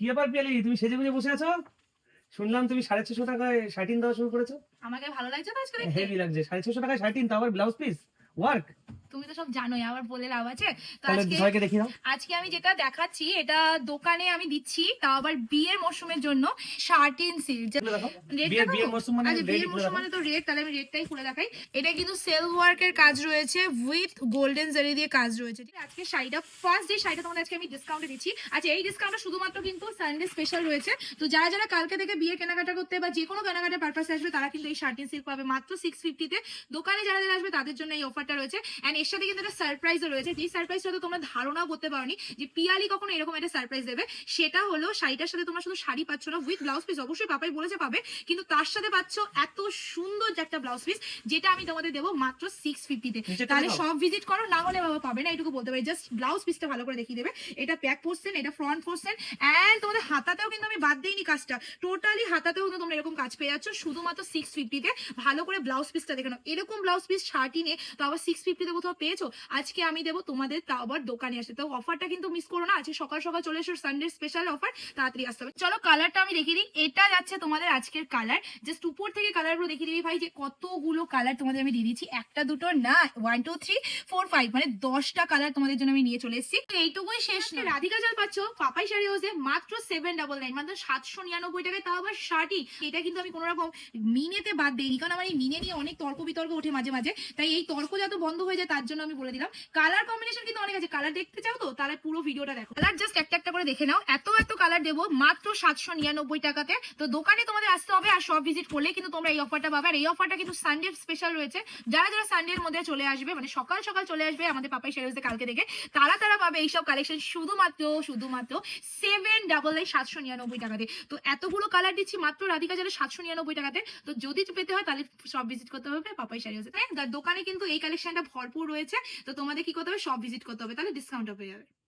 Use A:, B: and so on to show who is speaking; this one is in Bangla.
A: কি ব্যাপার পিয়ালি? তুমি সেজে গুজে বসে আছো? শুনলাম তুমি সাড়ে ছশো টাকায় শার্টিন দেওয়া শুরু করেছ।
B: আমাকে ভালো লাগছে তো আজকে
A: হেভি লাগছে। সাড়ে ছশো টাকায় শার্টিন তো আবার ব্লাউজ পিস ওয়ার্ক
B: তুমি তো সব জানোই আবার বলে লাভ আছে তো আজকে আমি যেটা দেখাচ্ছি এটা দোকানে আমি দিচ্ছি তাও আবার বিয়ের মরশুমের জন্য শার্টিন সিল
A: খুলে বিয়ের মরশুম মানে
B: আচ্ছা মানে তো রেড তাহলে আমি রেডটাই খুলে দেখাই। এটা কিন্তু সেলফ ওয়ার্কের কাজ রয়েছে উইথ গোল্ডেন জারি দিয়ে কাজ রয়েছে। আজকে শাড়িটা ফার্স্ট যে শাড়িটা তোমাদের আজকে আমি ডিসকাউন্টে দিচ্ছি আচ্ছা এই ডিসকাউন্টটা শুধুমাত্র কিন্তু সানডে স্পেশাল রয়েছে। তো যারা যারা কালকে থেকে বিয়ে কেনাকাটা করতে বা যে কোনো কেনাকাটার পারপাসে আসবে তারা কিন্তু এই শার্টিন সিল্ক পাবে। মাত্র সিক্স ফিফটিতে দোকানে যারা যারা আসবে তাদের জন্য এই অফারটা রয়েছে। অ্যান্ড এর সাথে কিন্তু একটা সারপ্রাইজও রয়েছে। যেই সারপ্রাইজটা তো তোমরা ধারণাও করতে পারোনি যে পিয়ালি কখনো এরকম একটা সারপ্রাইজ দেবে। সেটা হলো শাড়িটার সাথে তোমরা শুধু শাড়ি পাচ্ছ না উইথ ব্লাউজ পিস অবশ্যই পাপাই বলেছে পাবে। কিন্তু তার সাথে পাচ্ছ এত সুন্দর যে একটা ব্লাউজ পিস যেটা আমি তোমাদের দেবো মাত্র সিক্স ফিফটিতে তাহলে সব ভিজিট করো না হলে বাবা পাবে না এটুকু বলতে পারি। জাস্ট ব্লাউজ পিসটা ভালো করে দেখিয়ে দেবে। এটা প্যাক পোর্সেন এটা ফ্রন্ট পোর্সেন অ্যান্ড তোমাদের হাতাতেও কিন্তু আমি বাদ দিইনি কাজটা। টোটালি হাতাতেও কিন্তু তোমরা এরকম কাজ পেয়ে যাচ্ছ শুধুমাত্র সিক্স ফিফটিতে ভালো করে ব্লাউজ পিসটা দেখে নাও। এরকম ব্লাউজ পিস শার্টিনে তো আবার সিক্স ফিফটিতে কোথাও পেয়েছ? আজকে আমি দেবো তোমাদের তাও আবার দোকানে আসতে। তো অফারটা কিন্তু মিস করো না আজকে সকাল সকাল চলে এসো সানডে স্পেশাল অফার তাড়াতাড়ি আসতে হবে। চলো কালারটা আমি দেখিয়ে দিই। এটা যাচ্ছে তোমাদের আজকের কালার জাস্ট উপর থেকে কালারগুলো দেখিয়ে দিবি ভাই যে কতগুলো কালার তোমাদের আমি দিয়ে দিচ্ছি। একটা দুটো না one two three four five মানে দশটা কালার তোমাদের জন্য আমি নিয়ে চলে এসেছি। এইটুকুই শেষ না? রাধিকা জাল পাচ্ছ পাপাই শাড়ি হাউসে মাত্র সেভেন ডাবল নাইন মাত্র সাতশো নিরানব্বই টাকায় তাও আবার শার্টই এটা কিন্তু আমি কোনো রকম মিনেতে বাদ দিইনি কারণ আমার এই মিনে নিয়ে অনেক তর্ক বিতর্ক ওঠে মাঝে মাঝে। তাই এই তর্ক যাতে বন্ধ হয়ে যায় তার জন্য আমি বলে দিলাম। কালার কম্বিনেশন কিন্তু অনেক আছে। কালার দেখতে চাও তো? তাহলে পুরো ভিডিওটা দেখো। কালার জাস্ট একটা করে দেখে নাও। এত এত কালার দেবো, মাত্র সাতশো নিরানব্বই টাকাতে। তো দোকানে তোমাদের আসতে হবে আর সব ভিজিট করলে কিন্তু তোমরা এই অফারটা পাবে। আর এই অফারটা কিন্তু সানডে স্পেশাল রয়েছে। যারা যারা সানডের মধ্যে চলে আসবে মানে সকাল সকাল চলে আসবে আমাদের পাপাই শেয়ারসে কালকে দেখে, তারা তারা পাবে এইসব কালেকশন শুধুমাত্র শুধুমাত্র সেভেন ডাবল এই সাতশো নিরানব্বই টাকাতে। তো এতগুলো কালার দিচ্ছি মাত্র রাধিকা যারা সাতশো নিরানব্বই টাকাতে। তো যদি পেতে হয় তাহলে সব ভিজিট করতে হবে পাপাই হাউসে তাই দোকানে কিন্তু এই কালেকশনটা ভরপুর রয়েছে। তো তোমাদের কি করতে হবে? সব ভিজিট করতে হবে। তাহলে ডিসকাউন্টও পেয়ে যাবে।